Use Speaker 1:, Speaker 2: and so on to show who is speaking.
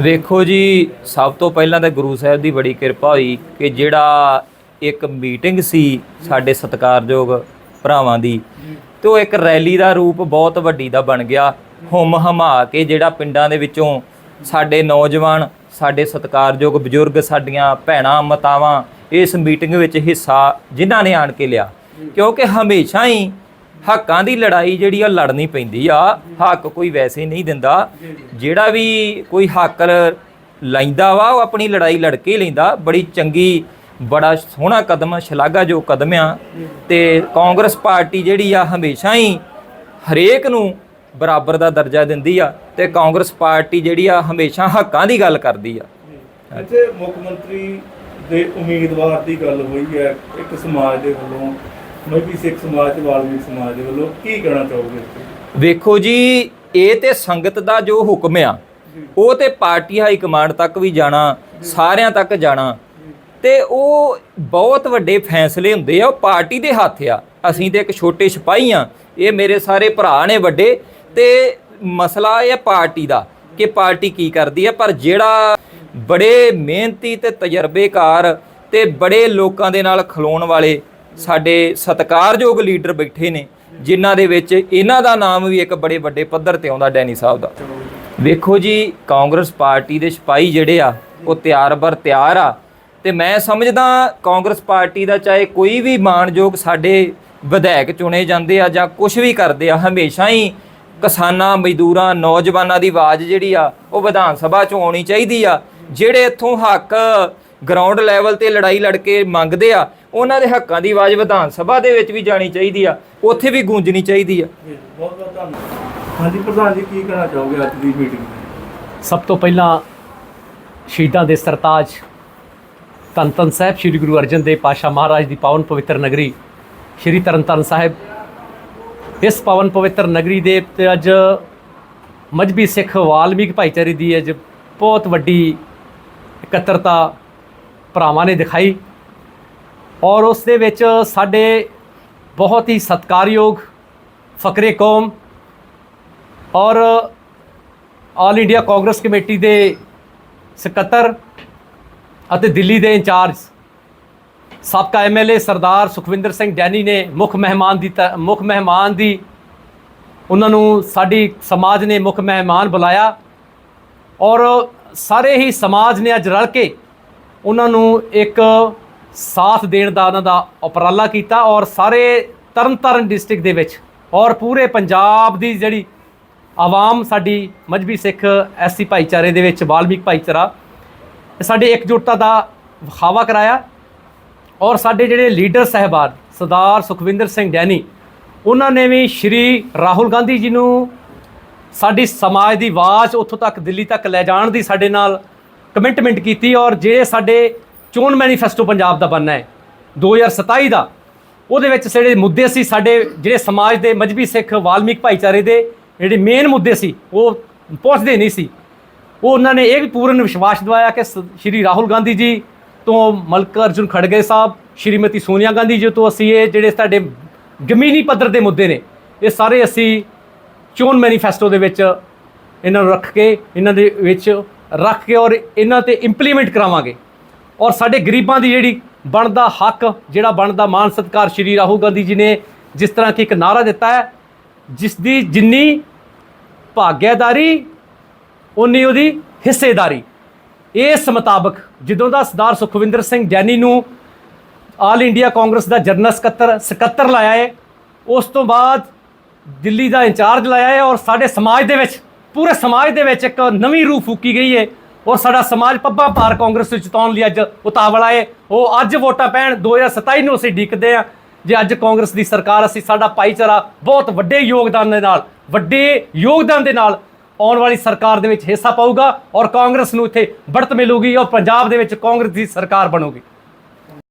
Speaker 1: ਵੇਖੋ ਜੀ, ਸਭ ਤੋਂ ਪਹਿਲਾਂ ਤਾਂ ਗੁਰੂ ਸਾਹਿਬ ਦੀ ਬੜੀ ਕਿਰਪਾ ਹੋਈ ਕਿ ਜਿਹੜਾ ਇੱਕ ਮੀਟਿੰਗ ਸੀ ਸਾਡੇ ਸਤਿਕਾਰਯੋਗ ਭਰਾਵਾਂ ਦੀ, ਤੇ ਉਹ ਇੱਕ ਰੈਲੀ ਦਾ ਰੂਪ ਬਹੁਤ ਵੱਡੀ ਦਾ ਬਣ ਗਿਆ। ਹੁਮ ਹਮਾ ਕੇ ਜਿਹੜਾ ਪਿੰਡਾਂ ਦੇ ਵਿੱਚੋਂ ਸਾਡੇ ਨੌਜਵਾਨ, ਸਾਡੇ ਸਤਿਕਾਰਯੋਗ ਬਜ਼ੁਰਗ, ਸਾਡੀਆਂ ਭੈਣਾਂ, ਮਾਤਾਵਾਂ ਇਸ ਮੀਟਿੰਗ ਵਿੱਚ ਹਿੱਸਾ ਜਿਨ੍ਹਾਂ ਨੇ ਆਣ ਕੇ ਲਿਆ। ਕਿਉਂਕਿ ਹਮੇਸ਼ਾ ਹੀ ਹੱਕਾਂ ਦੀ ਲੜਾਈ ਜਿਹੜੀ ਆ ਲੜਨੀ ਪੈਂਦੀ ਆ, ਹੱਕ ਕੋਈ ਵੈਸੇ ਨਹੀਂ ਦਿੰਦਾ। ਜਿਹੜਾ ਵੀ ਕੋਈ ਹੱਕ ਲੈਂਦਾ ਵਾ, ਉਹ ਆਪਣੀ ਲੜਾਈ ਲੜ ਕੇ ਹੀ ਲੈਂਦਾ। ਬੜੀ ਚੰਗੀ, ਬੜਾ ਸੋਹਣਾ ਕਦਮ ਸ਼ਲਾਘਾ ਜੋ ਕਦਮ ਆ। ਤੇ ਕਾਂਗਰਸ ਪਾਰਟੀ ਜਿਹੜੀ ਆ, ਹਮੇਸ਼ਾ ਹੀ ਹਰੇਕ ਨੂੰ ਬਰਾਬਰ ਦਾ ਦਰਜਾ ਦਿੰਦੀ ਆ। ਤੇ ਕਾਂਗਰਸ ਪਾਰਟੀ ਜਿਹੜੀ ਆ, ਹਮੇਸ਼ਾ ਹੱਕਾਂ ਦੀ ਗੱਲ ਕਰਦੀ ਆ।
Speaker 2: ਇੱਥੇ ਮੁੱਖ ਮੰਤਰੀ ਦੇ ਉਮੀਦਵਾਰ ਦੀ ਗੱਲ ਹੋਈ ਹੈ, ਇੱਕ ਸਮਾਜ ਦੇ ਵੱਲੋਂ ਮਜਬੀ ਸਿੱਖ ਸਮਾਜ ਤੇ ਵਾਲਮੀਕ ਸਮਾਜ ਦੇ ਵੱਲੋਂ ਕੀ ਕਹਿਣਾ ਚਾਹੋਗੇ?
Speaker 1: ਵੇਖੋ ਜੀ ਇਹ ਤੇ ਸੰਗਤ ਦਾ ਜੋ ਹੁਕਮ ਆ ਉਹ ਤੇ ਪਾਰਟੀ ਹਾਈ ਕਮਾਂਡ ਤੱਕ ਵੀ ਜਾਣਾ ਸਾਰਿਆਂ ਤੱਕ ਜਾਣਾ। ਤੇ ਉਹ ਬਹੁਤ ਵੱਡੇ ਫੈਸਲੇ ਹੁੰਦੇ ਆ ਉਹ ਪਾਰਟੀ ਦੇ ਹੱਥ ਆ। ਅਸੀਂ ਤੇ ਇੱਕ ਛੋਟੇ ਸਿਪਾਹੀ ਆ ਇਹ ਮੇਰੇ ਸਾਰੇ ਭਰਾ ਨੇ ਵੱਡੇ। ਤੇ ਮਸਲਾ ਇਹ ਪਾਰਟੀ ਦਾ ਕਿ ਪਾਰਟੀ ਕੀ ਕਰਦੀ ਹੈ ਪਰ ਜਿਹੜਾ ਬੜੇ ਮਿਹਨਤੀ ਤੇ ਤਜਰਬੇਕਾਰ ਤੇ ਬੜੇ ਲੋਕਾਂ ਦੇ ਨਾਲ ਖਲੋਣ ਵਾਲੇ ਸਾਡੇ ਸਤਿਕਾਰਯੋਗ ਲੀਡਰ ਬੈਠੇ ਨੇ ਜਿਨ੍ਹਾਂ ਦੇ ਵਿੱਚ ਇਹਨਾਂ ਦਾ ਨਾਮ ਵੀ ਇੱਕ ਬੜੇ ਵੱਡੇ ਪੱਧਰ ਤੇ ਆਉਂਦਾ ਡੈਨੀ ਸਾਹਿਬ ਦਾ। ਵੇਖੋ ਜੀ ਕਾਂਗਰਸ ਪਾਰਟੀ ਦੇ ਸਿਪਾਹੀ ਜਿਹੜੇ ਆ ਉਹ ਤਿਆਰ ਬਰ ਤਿਆਰ ਆ। ਤੇ ਮੈਂ ਸਮਝਦਾ ਕਾਂਗਰਸ ਪਾਰਟੀ ਦਾ ਚਾਹੇ ਕੋਈ ਵੀ ਮਾਣਯੋਗ ਸਾਡੇ ਵਿਧਾਇਕ ਚੁਣੇ ਜਾਂਦੇ ਆ ਜਾਂ ਕੁਝ ਵੀ ਕਰਦੇ ਆ ਹਮੇਸ਼ਾ ਹੀ ਕਿਸਾਨਾਂ ਮਜ਼ਦੂਰਾਂ ਨੌਜਵਾਨਾਂ ਦੀ ਆਵਾਜ਼ ਜਿਹੜੀ ਆ ਉਹ ਵਿਧਾਨ ਸਭਾ 'ਚ ਆਉਣੀ ਚਾਹੀਦੀ ਆ। ਜਿਹੜੇ ਇੱਥੋਂ ਹੱਕ ਗਰਾਊਂਡ ਲੈਵਲ ਤੇ ਲੜਾਈ ਲੜ ਕੇ ਮੰਗਦੇ ਆ ਉਹਨਾਂ ਦੇ ਹੱਕਾਂ ਦੀ ਆਵਾਜ਼ ਵਿਧਾਨ ਸਭਾ ਦੇ ਵਿੱਚ ਵੀ ਜਾਣੀ ਚਾਹੀਦੀ ਆ ਉੱਥੇ ਵੀ ਗੂੰਜਣੀ ਚਾਹੀਦੀ ਆ।
Speaker 2: ਜੀ, ਬਹੁਤ ਬਹੁਤ ਧੰਨਵਾਦ। ਹਾਂਜੀ ਪ੍ਰਧਾਨ ਜੀ ਕੀ ਕਹਿਣਾ ਚਾਹੋਗੇ ਅੱਜ ਦੀ ਮੀਟਿੰਗ
Speaker 3: ਸਭ ਤੋਂ ਪਹਿਲਾਂ ਸ਼ਹੀਦਾਂ ਦੇ ਸਰਤਾਜ ਧੰਨ ਧੰਨ ਸਾਹਿਬ ਸ੍ਰੀ ਗੁਰੂ ਅਰਜਨ ਦੇਵ ਪਾਸ਼ਾ ਮਹਾਰਾਜ ਦੀ ਪਾਵਨ ਪਵਿੱਤਰ ਨਗਰੀ ਸ੍ਰੀ ਤਰਨਤਾਰਨ ਸਾਹਿਬ। ਇਸ ਪਾਵਨ ਪਵਿੱਤਰ ਨਗਰੀ ਦੇ ਤੇ ਅੱਜ ਮਜਬੀ ਸਿੱਖ ਵਾਲਮੀਕ ਭਾਈਚਾਰੇ ਦੀ ਅੱਜ ਬਹੁਤ ਵੱਡੀ ਇਕੱਤਰਤਾ ਭਰਾਵਾਂ ਨੇ ਦਿਖਾਈ। ਔਰ ਉਸ ਦੇ ਵਿੱਚ ਸਾਡੇ ਬਹੁਤ ਹੀ ਸਤਿਕਾਰਯੋਗ ਫਕਰੇ ਕੌਮ ਔਰ ਆਲ ਇੰਡੀਆ ਕਾਂਗਰਸ ਕਮੇਟੀ ਦੇ ਸਕੱਤਰ ਅਤੇ ਦਿੱਲੀ ਦੇ ਇੰਚਾਰਜ, ਸਾਬਕਾ ਐਮਐਲਏ ਸਰਦਾਰ ਸੁਖਵਿੰਦਰ ਸਿੰਘ ਡੈਨੀ ਨੇ ਮੁੱਖ ਮਹਿਮਾਨ ਦੀ ਤ- ਮੁੱਖ ਮਹਿਮਾਨ ਦੀ ਉਹਨਾਂ ਨੂੰ ਸਾਡੀ ਸਮਾਜ ਨੇ ਮੁੱਖ ਮਹਿਮਾਨ ਬੁਲਾਇਆ ਔਰ ਸਾਰੇ ਹੀ ਸਮਾਜ ਨੇ ਅੱਜ ਰਲ ਕੇ ਉਹਨਾਂ ਨੂੰ ਇੱਕ ਸਾਥ ਦੇਣ ਦਾ ਉਹਨਾਂ ਦਾ ਉਪਰਾਲਾ ਕੀਤਾ ਔਰ ਸਾਰੇ ਤਰਨਤਾਰਨ ਡਿਸਟ੍ਰਿਕਟ ਦੇ ਵਿੱਚ ਔਰ ਪੂਰੇ ਪੰਜਾਬ ਦੀ ਜਿਹੜੀ ਆਵਾਮ ਸਾਡੀ ਮਜਬੀ ਸਿੱਖ ਐਸੀ ਭਾਈਚਾਰੇ ਦੇ ਵਿੱਚ, ਵਾਲਮੀਕ ਭਾਈਚਾਰਾ, ਸਾਡੀ ਇਕਜੁੱਟਤਾ ਦਾ ਵਿਖਾਵਾ ਕਰਾਇਆ ਔਰ ਸਾਡੇ ਜਿਹੜੇ ਲੀਡਰ ਸਹਿਬਾਨ ਸਰਦਾਰ ਸੁਖਵਿੰਦਰ ਸਿੰਘ ਡੈਨੀ, ਉਹਨਾਂ ਨੇ ਵੀ ਸ਼੍ਰੀ ਰਾਹੁਲ ਗਾਂਧੀ ਜੀ ਨੂੰ ਸਾਡੀ ਸਮਾਜ ਦੀ ਆਵਾਜ਼ ਉੱਥੋਂ ਤੱਕ, ਦਿੱਲੀ ਤੱਕ ਲੈ ਜਾਣ ਦੀ ਸਾਡੇ ਨਾਲ ਕਮਿਟਮੈਂਟ ਕੀਤੀ ਔਰ ਜਿਹੜੇ ਸਾਡੇ ਚੋਣ ਮੈਨੀਫੈਸਟੋ ਪੰਜਾਬ ਦਾ ਬਣਨਾ ਹੈ। 2027 ਦਾ। ਉਹਦੇ ਵਿੱਚ ਜਿਹੜੇ ਮੁੱਦੇ ਸੀ, ਸਾਡੇ ਜਿਹੜੇ ਸਮਾਜ ਦੇ ਮਜਬੀ ਸਿੱਖ ਵਾਲਮੀਕ ਭਾਈਚਾਰੇ ਦੇ ਜਿਹੜੇ ਮੇਨ ਮੁੱਦੇ ਸੀ, ਉਹ ਪਹੁੰਚਦੇ ਨਹੀਂ ਸੀ। ਉਹ ਉਹਨਾਂ ਨੇ ਇਹ ਵੀ ਪੂਰਨ ਵਿਸ਼ਵਾਸ ਦਿਵਾਇਆ ਕਿ ਸ- ਸ਼੍ਰੀ ਰਾਹੁਲ ਗਾਂਧੀ ਜੀ ਤੋਂ ਮਲਕ ਅਰਜੁਨ ਖੜਗੇ ਸਾਹਿਬ, ਸ਼੍ਰੀਮਤੀ ਸੋਨੀਆ ਗਾਂਧੀ ਜੀ ਤੋਂ ਅਸੀਂ ਇਹ ਜਿਹੜੇ ਸਾਡੇ ਜ਼ਮੀਨੀ ਪੱਧਰ ਦੇ ਮੁੱਦੇ ਨੇ, ਇਹ ਸਾਰੇ ਅਸੀਂ ਚੋਣ ਮੈਨੀਫੈਸਟੋ ਦੇ ਵਿੱਚ ਇਹਨਾਂ ਨੂੰ ਰੱਖ ਕੇ, ਇਹਨਾਂ ਦੇ ਵਿੱਚ ਰੱਖ ਕੇ ਔਰ ਇਹਨਾਂ ਤੇ ਇੰਪਲੀਮੈਂਟ ਕਰਾਵਾਂਗੇ। ਔਰ ਸਾਡੇ ਗਰੀਬਾਂ ਦੀ ਜਿਹੜੀ ਬਣਦਾ ਹੱਕ, ਜਿਹੜਾ ਬਣਦਾ ਮਾਨ ਸਤਕਾਰ ਸ਼੍ਰੀ ਰਾਹੁਲ ਗਾਂਧੀ ਜੀ ਨੇ ਜਿਸ ਤਰ੍ਹਾਂ ਕਿ ਇੱਕ ਨਾਰਾ ਦਿੱਤਾ ਹੈ ਜਿਸ ਦੀ ਜਿੰਨੀ ਭਾਗਿਆਦਾਰੀ ਉਨੀ ਉਹਦੀ ਹਿੱਸੇਦਾਰੀ। ਇਸ ਮੁਤਾਬਕ ਜਦੋਂ ਦਾ ਸਰਦਾਰ ਸੁਖਵਿੰਦਰ ਸਿੰਘ ਜੈਨੀ ਨੂੰ ਆਲ ਇੰਡੀਆ ਕਾਂਗਰਸ ਦਾ ਜਨਰਲ ਸਕੱਤਰ ਸਕੱਤਰ ਲਾਇਆ ਹੈ ਉਸ ਤੋਂ ਬਾਅਦ ਦਿੱਲੀ ਦਾ ਇੰਚਾਰਜ ਲਾਇਆ ਹੈ ਔਰ ਸਾਡੇ ਸਮਾਜ ਦੇ ਵਿੱਚ, ਪੂਰੇ ਸਮਾਜ ਦੇ ਵਿੱਚ ਇੱਕ ਨਵੀਂ ਰੂਹ ਫੂਕੀ ਗਈ ਹੈ ਔਰ ਸਾਡਾ ਸਮਾਜ ਪੱਬਾਂ ਭਾਰ ਕਾਂਗਰਸ ਵਿੱਚ ਜਿਤਾਉਣ ਲਈ ਅੱਜ ਉਤਾਵਲਾ ਹੈ ਉਹ ਅੱਜ ਵੋਟਾਂ ਪੈਣ 2027 ਨੂੰ ਅਸੀਂ ਡੀਕਦੇ ਆ ਜੇ ਅੱਜ ਕਾਂਗਰਸ ਦੀ ਸਰਕਾਰ ਅਸੀਂ, ਸਾਡਾ ਭਾਈਚਾਰਾ ਬਹੁਤ ਵੱਡੇ ਯੋਗਦਾਨ ਦੇ ਨਾਲ, ਵੱਡੇ ਯੋਗਦਾਨ ਦੇ ਨਾਲ ਆਉਣ ਵਾਲੀ ਸਰਕਾਰ ਦੇ ਵਿੱਚ ਹਿੱਸਾ ਪਾਊਗਾ ਔਰ ਕਾਂਗਰਸ ਨੂੰ ਇੱਥੇ ਬੜਤ ਮਿਲੂਗੀ ਔਰ ਪੰਜਾਬ ਦੇ ਵਿੱਚ ਕਾਂਗਰਸ ਦੀ ਸਰਕਾਰ ਬਣੂਗੀ।